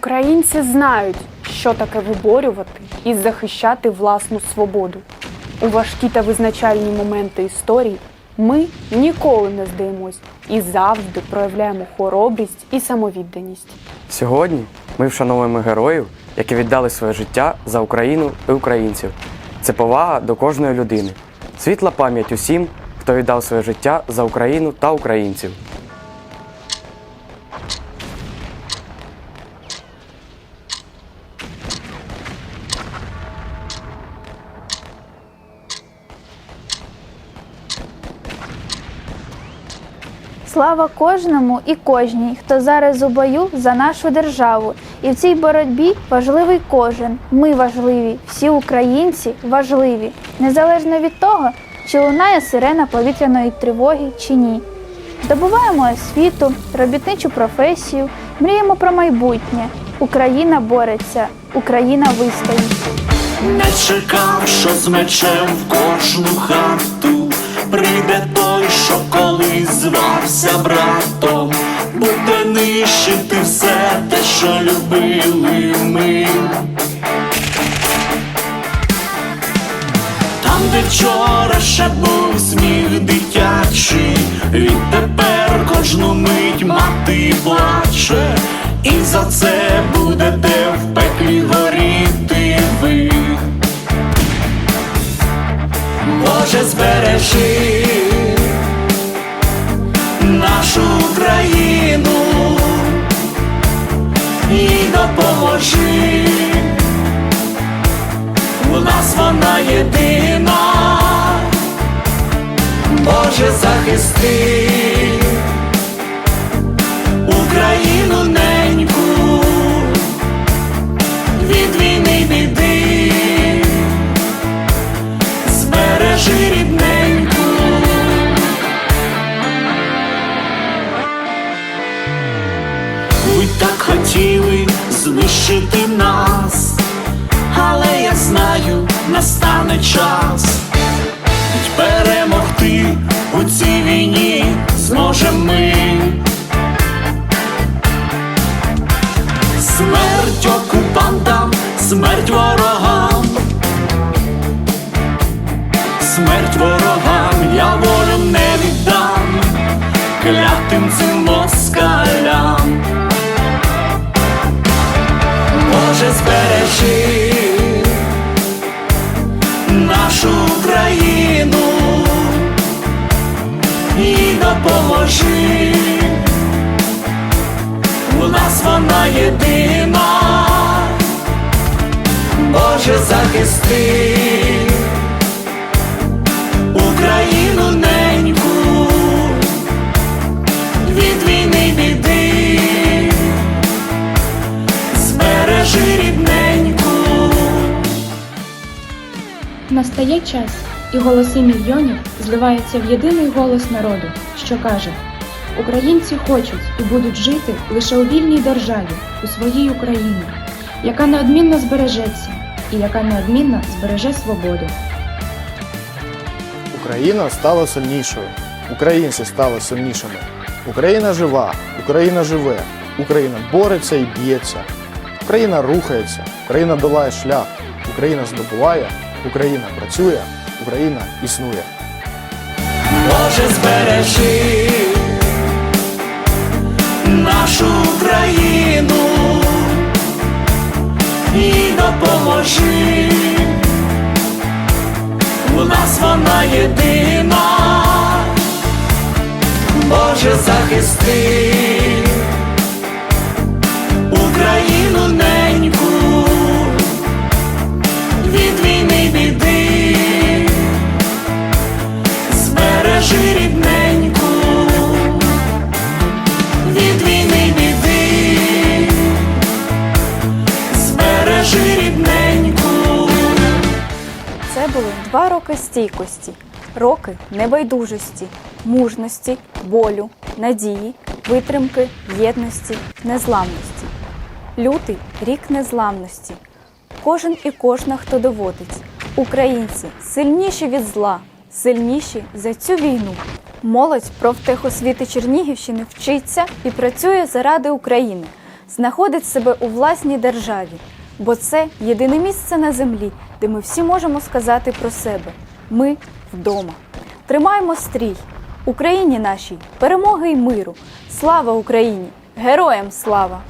Українці знають, що таке виборювати і захищати власну свободу. У важкі та визначальні моменти історії ми ніколи не здаємось і завжди проявляємо хоробрість і самовідданість. Сьогодні ми вшановуємо героїв, які віддали своє життя за Україну і українців. Це повага до кожної людини. Світла пам'ять усім, хто віддав своє життя за Україну та українців. Слава кожному і кожній, хто зараз у бою за нашу державу. І в цій боротьбі важливий кожен. Ми важливі, всі українці важливі, незалежно від того, чи лунає сирена повітряної тривоги чи ні. Здобуваємо освіту, робітничу професію, мріємо про майбутнє. Україна бореться, Україна вистоїть. Не чекав, що з мечем в кожну хату прийде той, що колись звався братом, буде нищити все те, що любили ми. Там, де вчора ще був сміх дитячий, відтепер кожну мить мати плаче, і за це будете в пеклі горіти ви. Боже, збережи допоможи. У нас вона єдина, Боже, захисти Україну неньку від війни біди, збережи рідненьку. Ви так хотіли знищити нас, але я знаю, настане час і допоможи. У нас вона єдина, Боже, захисти Україну неньку від війни біди, збережи рідненьку. Настає час, і голоси мільйонів зливаються в єдиний голос народу, що каже: Українці хочуть і будуть жити лише у вільній державі, у своїй Україні, яка неодмінно збережеться і яка неодмінно збереже свободу. Україна стала сильнішою, українці стали сильнішими. Україна жива, Україна живе, Україна бореться і б'ється. Україна рухається, Україна долає шлях, Україна здобуває, Україна працює, Україна існує. Боже, збережи нашу Україну і допоможи. У нас вона єдина, Боже, захисти Це два роки стійкості, роки небайдужості, мужності, болю, надії, витримки, єдності, незламності. Лютий рік незламності. Кожен і кожна, хто доводить. Українці сильніші від зла, сильніші за цю війну. Молодь профтехосвіти Чернігівщини вчиться і працює заради України. знаходить себе у власній державі, бо це єдине місце на землі, де ми всі можемо сказати про себе. Ми вдома. Тримаємо стрій. Україні нашій перемоги й миру. Слава Україні! Героям слава!